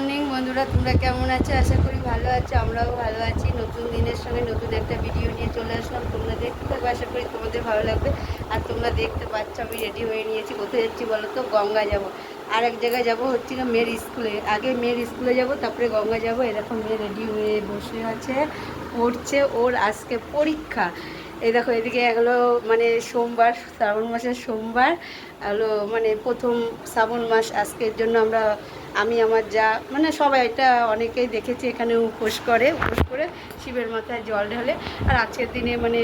Morning, বন্ধুরা, তোমরা কেমন আছো? আশা করি ভালো আছো, আমরাও ভালো আছি। নতুন দিনের সঙ্গে নতুন একটা ভিডিও নিয়ে চলে আসলাম। তোমরা দেখতে থাকো আশা করি তোমাদের ভালো লাগবে। আর তোমরা দেখতে পাচ্ছ, আমি রেডি হয়ে নিয়েছি। কোথায় যাচ্ছি বলো তো? গঙ্গা যাব। আর এক জায়গায় যাব হচ্ছে মেয়ের স্কুলে আগে মেয়ের স্কুলে যাব, তারপরে গঙ্গা যাব। এরকম মেয়ে রেডি হয়ে বসে আছে, পড়ছে। ওর আজকে পরীক্ষা। এই দেখো, এদিকে এগুলো মানে সোমবার, শ্রাবণ মাসের সোমবার হলো মানে প্রথম শ্রাবণ মাস। আজকের জন্য আমরা, আমি, আমার যা মানে সবাই এটা অনেকেই দেখেছি, এখানে উপোস করে উপোস করে শিবের মাথায় জল ঢালে। আর আজকের দিনে মানে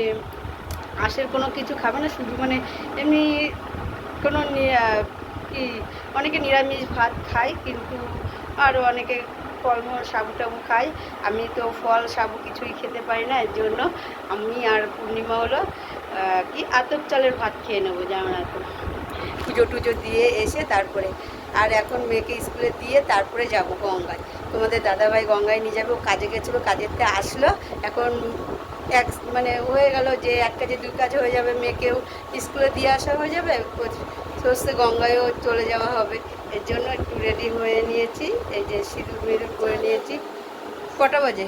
আশের কোনো কিছু খাবে না, শুধু মানে এমনি কোনো কি, অনেকে নিরামিষ ভাত খায়, কিন্তু আরও অনেকে ফলমূল, সাবু টাবু খাই। আমি তো ফল, সাবু কিছুই খেতে পারি না, এর জন্য আমি আর পূর্ণিমা হলো কি আতপ চালের ভাত খেয়ে নেব যেমন এখন পুজো টুজো দিয়ে এসে তারপরে, আর এখন মেয়েকে স্কুলে দিয়ে তারপরে যাব গঙ্গায়। তোমাদের দাদাভাই গঙ্গায় নিয়ে যাবে, ও কাজে গেছিল কাজেরতে আসলো, এখন এক মানে হয়ে গেল যে এক কাজে দুই কাজ হয়ে যাবে, মেয়েকেও স্কুলে দিয়ে আসা হয়ে যাবে সস্তে গঙ্গায়ও চলে যাওয়া হবে। এর জন্য একটু রেডি হয়ে নিয়েছি। এই যে সিঁদুর মিদুর করে নিয়েছি। কটা বাজে?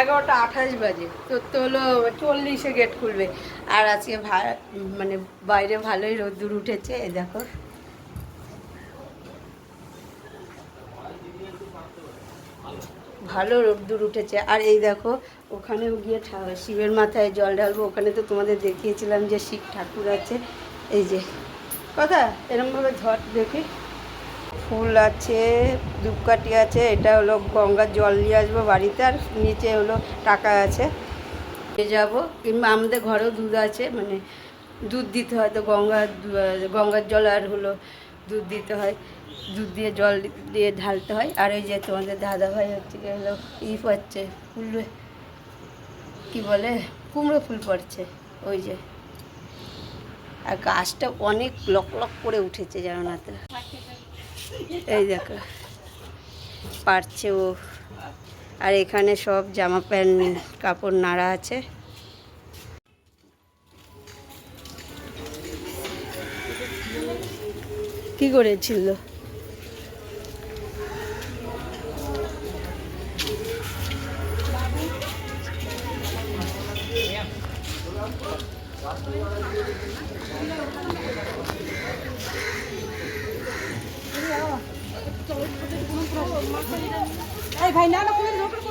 এগারোটা আঠাশ বাজে। তোর তো হলো চল্লিশে গেট খুলবে। আর আজকে মানে বাইরে ভালোই রোদ্দুর উঠেছে, এই দেখো। ভালো রোদ্দুর উঠেছে। আর এই দেখো, ওখানেও গিয়ে শিবের মাথায় জল ঢালবো। ওখানে তো তোমাদের দেখিয়েছিলাম যে শিব ঠাকুর আছে। এই যে কথা? এরমভাবে ধর দেখি। ফুল আছে, ধূপকাঠি আছে, এটা হলো গঙ্গার জল নিয়ে আসব বাড়িতে আর নিচে হলো টাকা আছে। নিয়ে যাব। কিংবা আমাদের ঘরেও দুধ আছে মানে দুধ দিতে হয় তো গঙ্গার গঙ্গার জল আর হলো দুধ দিতে হয়। দুধ দিয়ে জল দিয়ে ঢালতে হয়। আর ওই যে তোমাদের দাদা ভাই হচ্ছে হলো, ই পড়ছে ফুল, কি বলে? কুমড়ো ফুল পড়ছে ওই যে। আর গাছটা অনেক লক লক করে উঠেছে জানো না তো। এই দেখো, পারছে ও। আর এখানে সব জামা প্যান্ট, কাপড় নাড়া আছে। কি করেছিল? বন্ধুরা আমি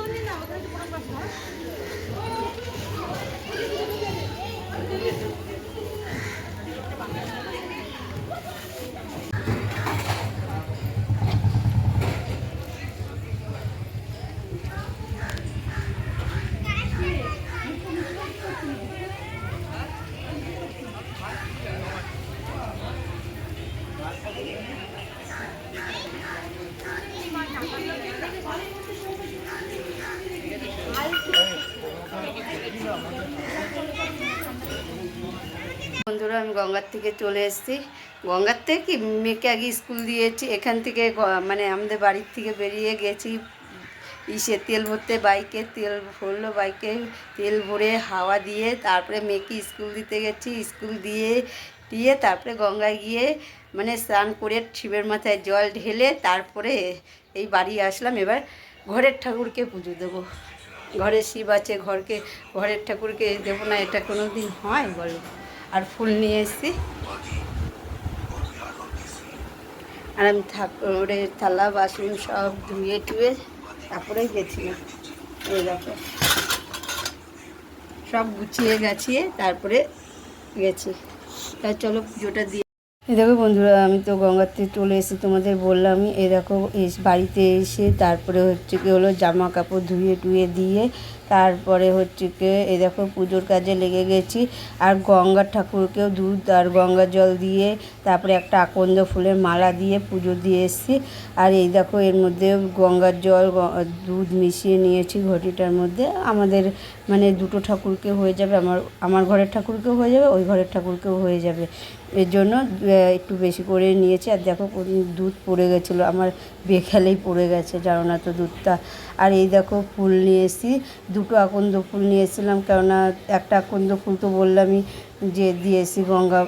গঙ্গার থেকে চলে এসেছি। গঙ্গার থেকে কি মেয়েকে আগে স্কুল দিয়েছি। এখান থেকে মানে আমাদের বাড়ির থেকে বেরিয়ে গেছি। ইসে তেল ভরতে, বাইকে তেল ভরলো, বাইকে তেল ভরে হাওয়া দিয়ে তারপরে মেয়েকে স্কুল দিতে গেছি। স্কুল দিয়ে দিয়ে তারপরে গঙ্গায় গিয়ে মানে স্নান করে শিবের মাথায় জল ঢেলে তারপরে এই বাড়ি আসলাম। এবার ঘরের ঠাকুরকে পুজো দেবো। ঘরে শিব আছে, ঘরকে, ঘরের ঠাকুরকে দেবো না, এটা কোনো দিন হয় বলো? আর ফুল নিয়ে এসেছি। আর আমি ঠাকুরের থালা, বাসন সব ধুয়ে টুয়ে তারপরে গেছিলাম। সব গুছিয়ে গাছিয়ে তারপরে গেছি। তা চলো পুজোটা দিয়ে এই দেখো বন্ধুরা, আমি তো গঙ্গার থেকে চলে এসে তোমাদের বললাম এই দেখো, এস বাড়িতে এসে তারপরে হচ্ছে কি হলো, জামা কাপড় ধুয়ে টুয়ে দিয়ে তারপরে হচ্ছে কি, এই দেখো পুজোর কাজে লেগে গেছি। আর গঙ্গার ঠাকুরকেও দুধ আর গঙ্গার জল দিয়ে তারপরে একটা আকন্দ ফুলের মালা দিয়ে পুজো দিয়ে এসেছি। আর এই দেখো, এর মধ্যে গঙ্গার জল দুধ মিশিয়ে নিয়েছি ঘটিটার মধ্যে। আমাদের মানে দুটো ঠাকুরকে হয়ে যাবে, আমার আমার ঘরের ঠাকুরকেও হয়ে যাবে, ওই ঘরের ঠাকুরকেও হয়ে যাবে। এর জন্য একটু বেশি করে নিয়েছি। আর দেখো দুধ পড়ে গেছিল, আমার বেখালেই পড়ে গেছে, জানো না তো দুধটা। আর এই দেখো ফুল নিয়ে এসেছি, দুটো আকন্দ ফুল নিয়ে এসেছিলাম, কেননা একটা আকন্দ ফুল তো বললামই যে দিয়ে এসেছি গঙ্গা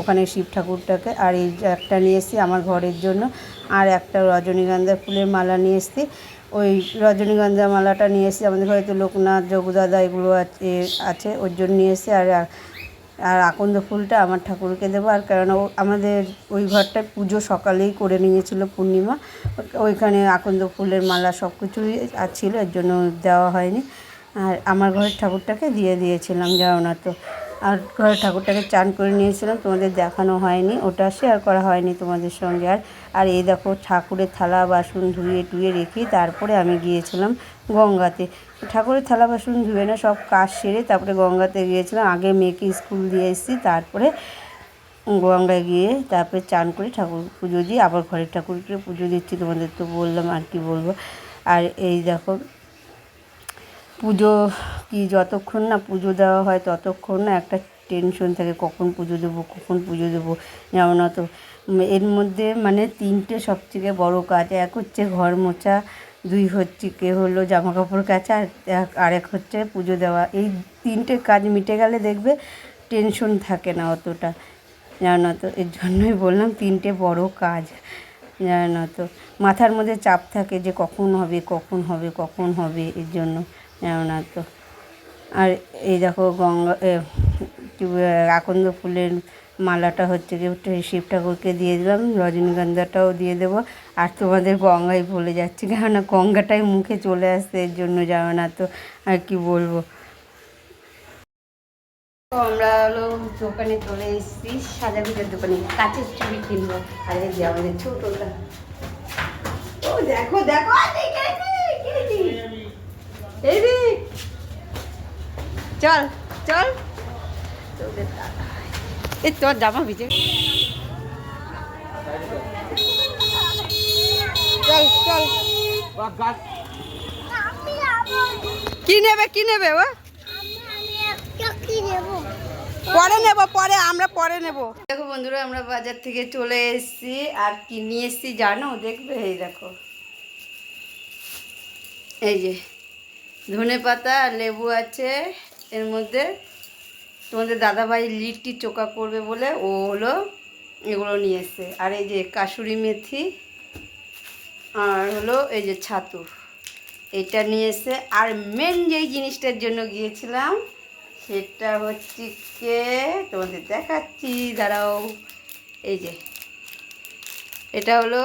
ওখানে শিব ঠাকুরটাকে। আর এই একটা নিয়ে এসেছি আমার ঘরের জন্য, আর একটা রজনীগন্ধা ফুলের মালা নিয়ে এসেছি। ওই রজনীগন্ধা মালাটা নিয়ে এসেছি, আমাদের ঘরে তো লোকনাথ যোগুদাদা এগুলো আছে আছে, ওর জন্য নিয়ে এসেছি। আর আর আকন্দ ফুলটা আমার ঠাকুরকে দেবো। আর কারণ আমাদের ওই ঘরটায় পুজো সকালেই করে নিয়েছিল পূর্ণিমা। ওইখানে আকন্দ ফুলের মালা সব কিছুই ছিল, এর জন্য দেওয়া হয়নি। আর আমার ঘরের ঠাকুরটাকে দিয়ে দিয়েছিলাম যাও না তো আর ঘরের ঠাকুরটাকে চান করে নিয়েছিলাম, তোমাদের দেখানো হয়নি, ওটা শেয়ার করা হয়নি তোমাদের সঙ্গে। আর আর এই দেখো ঠাকুরের থালা, বাসন ধুয়ে টুয়ে রেখে তারপরে আমি গিয়েছিলাম গঙ্গাতে। ঠাকুরের থালা বাসন ধুয়ে না, সব কাজ সেরে তারপরে গঙ্গাতে গিয়েছিলাম। আগে মেয়েকে স্কুল দিয়ে এসেছি, তারপরে গঙ্গায় গিয়ে তারপরে চান করে ঠাকুর পুজো দিয়ে আবার ঘরের ঠাকুরকে পুজো দিচ্ছি, তোমাদের তো বললাম আর কি বলব। আর এই দেখো, পুজো কি যতক্ষণ না পুজো দেওয়া হয় ততক্ষণ না একটা টেনশন থাকে, কখন পুজো দেবো, কখন পুজো দেবো, যেমন অত। এর মধ্যে মানে তিনটে সবথেকে বড় কাজ, এক হচ্ছে ঘর মোছা দুই হচ্ছে কে হলো জামা কাপড় কাচা, আর এক- আর এক হচ্ছে পুজো দেওয়া। এই তিনটে কাজ মিটে গেলে দেখবে টেনশন থাকে না অতটা, জানো তো? এর জন্যই বললাম তিনটে বড় কাজ, জানো তো? মাথার মধ্যে চাপ থাকে যে কখন হবে কখন হবে কখন হবে, এর জন্য, জানো না তো? আর এই দেখো গঙ্গা আকন্দ ফুলের মালাটা হচ্ছে ওটা শিব ঠাকুরকে দিয়ে দিলাম, রজনীগন্ধাটাও দিয়ে দেবো। আর তোমাদের গঙ্গায় ভুলে যাচ্ছি, কেননা গঙ্গাটাই মুখে চলে আসছে, এর জন্য যাবে না তো, আর কি বলব? আমরা হলো দোকানে চলে এসেছি সাজা সাজাগুজের দোকানে, কাঁচের চুড়ি কিনবো। আর এই যে আমাদের ছোটটা। ও, দেখো দেখো চল চল। এই তোর জামা ভিজে চল চল। কি নেবে কি নেবে ও? পরে নেব পরে আমরা পরে নেব। দেখো বন্ধুরা আমরা বাজার থেকে চলে এসেছি। আর কি নিয়ে এসেছি জানো? দেখবে এই দেখো। এই যে ধনে পাতা আর লেবু আছে এর মধ্যে। তোমাদের দাদাভাই লিট্টি চোকা করবে বলে ও হলো এগুলো নিয়ে এসছে। আর এই যে কাসুরি মেথি আর হলো এই যে ছাতু। এটা নিয়ে এসে আর মেন যেই জিনিসটার জন্য গিয়েছিলাম, সেটা হচ্ছে কে? তোমাদের দেখাচ্ছি, দাঁড়াও। এই যে। এটা হলো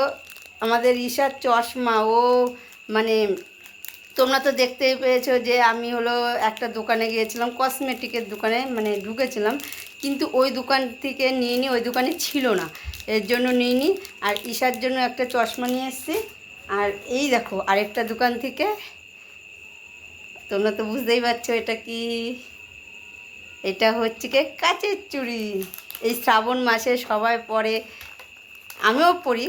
আমাদের ঈশার চশমা। ও মানে তোমরা তো দেখতেই পেয়েছ যে আমি হলো একটা দোকানে গিয়েছিলাম কসমেটিকের দোকানে মানে ঢুকেছিলাম। কিন্তু ওই দোকান থেকে নিয়ে নি ওই দোকানে ছিল না। এর জন্য নিয়ে নি আর ঈশার জন্য একটা চশমা নিয়ে এসেছি। আর এই দেখো, আরেকটা দোকান থেকে, তোমরা তো বুঝতেই পারছ এটা কি? এটা হচ্ছে কি কাচের চুড়ি। এই শ্রাবণ মাসে সবাই পরে, আমিও পরি,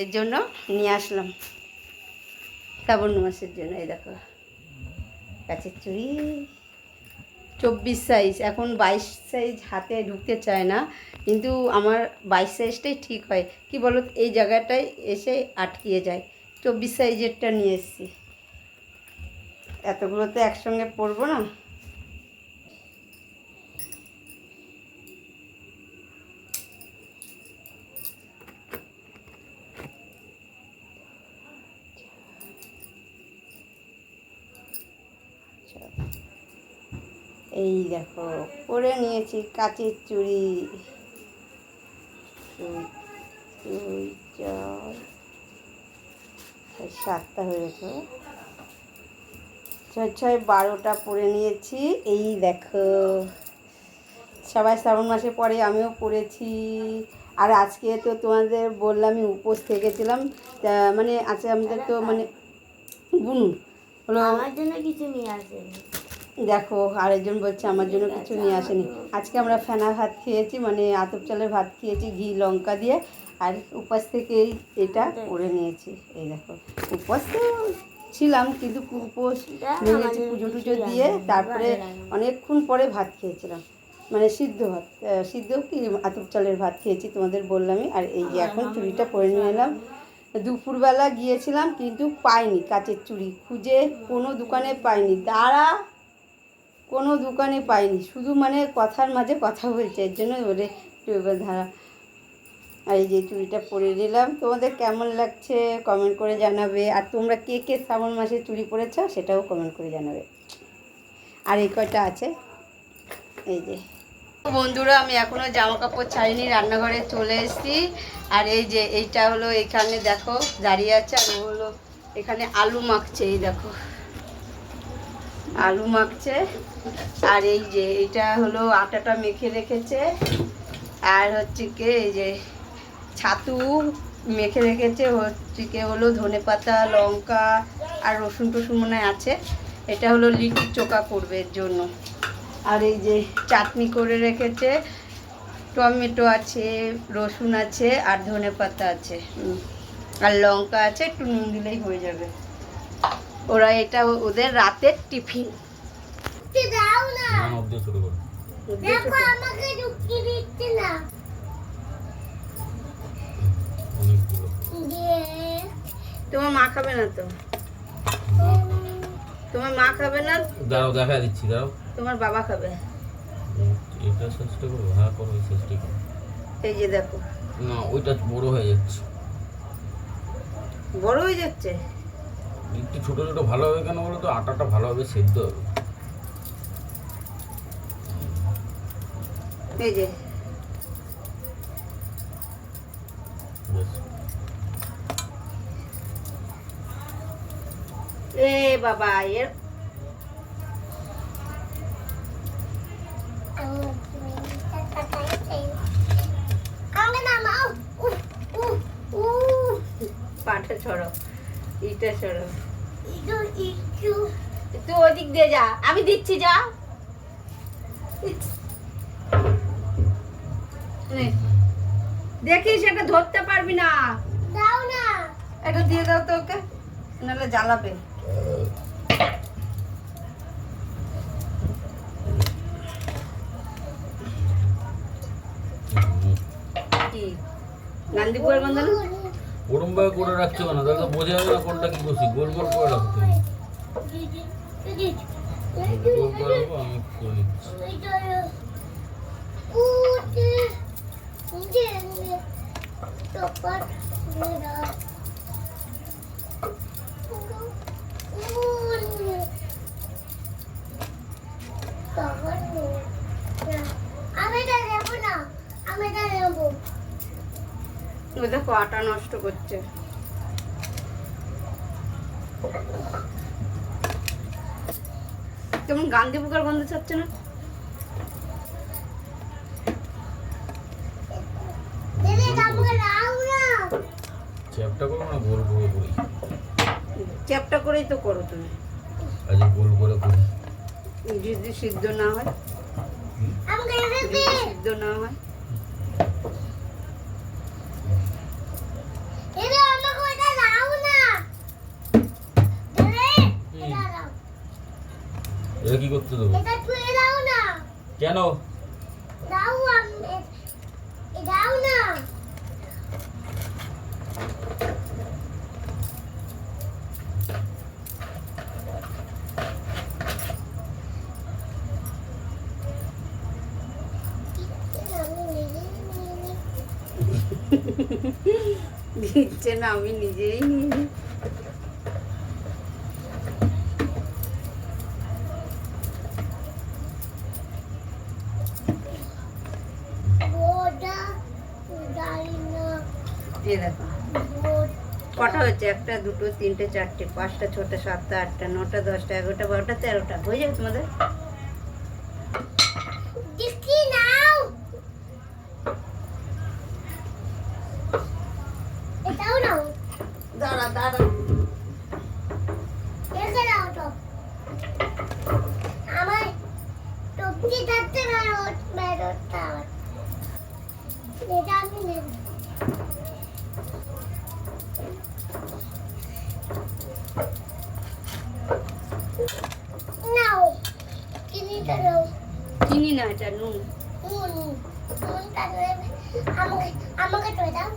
এর জন্য নিয়ে আসলাম। শ্রাবণ মাসের জন্য, এই দেখো। কাছের চুড়ি। চব্বিশ সাইজ এখন বাইশ সাইজ হাতে ঢুকতে চায় না, কিন্তু আমার বাইশ সাইজটাই ঠিক হয়। কি বলো, এই জায়গাটায় এসে আটকিয়ে যায়। চব্বিশ সাইজেরটা নিয়ে এসছি। এতগুলো তো একসঙ্গে পরবো না? এই দেখো পরে নিয়েছি কাচের চুড়ি। দুই চার সাতটা ছয় ছয়, বারোটা পরে নিয়েছি। এই দেখো, সবাই শ্রাবণ মাসে পরে আমিও পড়েছি। আর আজকে তো তোমাদের বললামই উপোস থেকেছিলাম। তা মানে আজকে আমাদের তো মানে বুনু হলো আমার জন্য কিছু নিয়ে আসেনি। দেখো, আরেকজন বলছে, আমার জন্য কিছু নিয়ে আসেনি। আজকে আমরা ফেনা ভাত খেয়েছি মানে আতপ চালের ভাত খেয়েছি, ঘি, লঙ্কা দিয়ে, আর উপাস থেকেই এটা করে নিয়েছি। এই দেখো, উপাস তো ছিলাম, কিন্তু উপোস ভেঙেছি পুজো টুজো দিয়ে, তারপরে অনেকক্ষণ পরে ভাত খেয়েছিলাম। মানে সিদ্ধ ভাত সিদ্ধ কি? আতপ চালের ভাত খেয়েছি তোমাদের বললামই, আর এই যে এখন চুড়িটা পরে নিয়ে এলাম। দুপুরবেলা গিয়েছিলাম, কিন্তু পাইনি, কাচের চুড়ি খুঁজে কোনো দোকানে পাইনি। দাঁড়া কোনো দোকানে পাইনি। শুধু মানে কথার মাঝে কথা বলছে, এর জন্য ওরে একটু ধারা। আর এই যে চুড়িটা পরে নিলাম, তোমাদের কেমন লাগছে কমেন্ট করে জানাবে। আর তোমরা কে কে শ্রাবণ মাসে চুড়ি পরেছ সেটাও কমেন্ট করে জানাবে। আর এই কয়টা আছে? এই যে। বন্ধুরা, আমি এখনও জামা কাপড় ছাড়িনি, রান্নাঘরে চলে এসেছি। আর এই যে, এইটা হলো এখানে দেখো, দাঁড়িয়ে আছে, আর হলো এখানে আলু মাখছে, এই দেখো। আলু মাখছে। আর এই যে এটা হলো আটাটা মেখে রেখেছে। আর হচ্ছে কি এই যে ছাতু মেখে রেখেছে, হচ্ছে কি হলো ধনে পাতা, লঙ্কা আর রসুন টসুন মনে আছে। এটা হলো লিটির চোখা করবে এর জন্য। আর এই যে চাটনি করে রেখেছে, টমেটো আছে, রসুন আছে আর ধনে পাতা আছে। আর লঙ্কা আছে, একটু নুন দিলেই হয়ে যাবে। ওরা এটা ওদের রাতের টিফিন। দাও তোমার মা খাবে না তো? তোমার মা খাবে না? দাঁড়াও দেখা দিচ্ছি দাঁড়াও। তোমার বাবা খাবে। এটা চেষ্টা করব হ্যাঁ করো এই চেষ্টা করো। এই যে দেখো। না ওইটা বড় হয়ে যাচ্ছে। বড় হয়ে যাচ্ছে? একটু ছোটো ছোটো ভালো হবে কেন বলো তো? আটাটা ভালোভাবে সেদ্ধ হবে। এই যে। এ বাবা এর। পাটা ছড়ো ইটা ছড়ো একটু ওদিক দিয়ে যা। আমি দিচ্ছি যা। দেখিস এটা ধরতে পারবি না। দাও না। এটা দিয়ে দাও তো ওকে নাহলে জ্বালাবে। কি? গান্ধীপুরের গন্ধ ওরম ভাবে করে রাখছো কেন? তাহলে তো বোঝা যাবে না কোনটা কি করছি। গোল গোল করে রাখতে হবে গোল আমি এটা নেব না আমি এটা নেব দেখো আটা নষ্ট করছে। কেমন গান্ধী বুকার গন্ধ ছাড়ছে না? দিদি আমাকে দাও না। চ্যাপটা করো না গোল করে করি। চ্যাপটা করেই তো করো তুমি। আজ গোল করে করি। যদি সিদ্ধ না হয়। সিদ্ধ না হয়। এটা কি করতে দেবো। এটা ছুঁয়ে দাও না। কেন? দাও আমি দাও না। দিচ্ছে না আমি নিজেই নিয়ে নিই। বোটা দাই না এই দেখো বোট কটা হচ্ছে একটা, দুটো, তিনটে, চারটে, পাঁচটা, ছটা, সাতটা, আটটা, নটা, দশটা, এগারোটা, বারোটা, তেরোটা। হয়ে যাবে তোমাদের দিদি নাও এটাও নাও দাঁড়া দাঁড়া রেখে দাও তো আমার টপকি থাকতে না রোদ বেরোতে আমার এটা আমি নেব নাও চিনিটা নাও চিনি চিনি না এটা নুন নুন নুনটা নেবে আমাকে আমাকে তুই দাও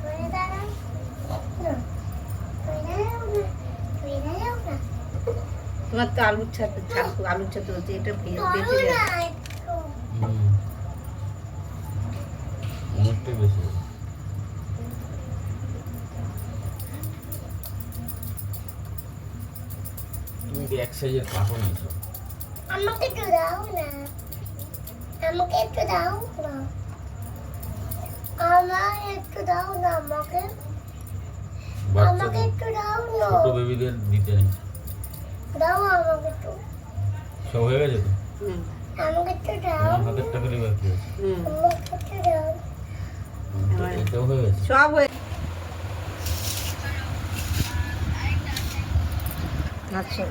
তুই দাও না তুই দাও না তুই দাও না তোমার তো আলুর ছাতু ছাতু আলুর ছাতু হচ্ছে এটা বেঁচে না যাবে একটু অনেকটাই বেশি তুমি এক সাইজের কার্টুন নিয়েছো? আমাকে একটু দাও না। আমাকে একটু দাও না। আমার একটু দাও না আমাকে। আমাকে একটু দাও না। ছোট বেবিদের দিতে নেই। দাও আমাকে একটু। সব হয়ে গেছে তো? আমাকে একটু দাও। হাতের টাকা বাকি আছে আমাকে একটু দাও। আমার- হয়ে গেছে। সব হয়ে আচ্ছা।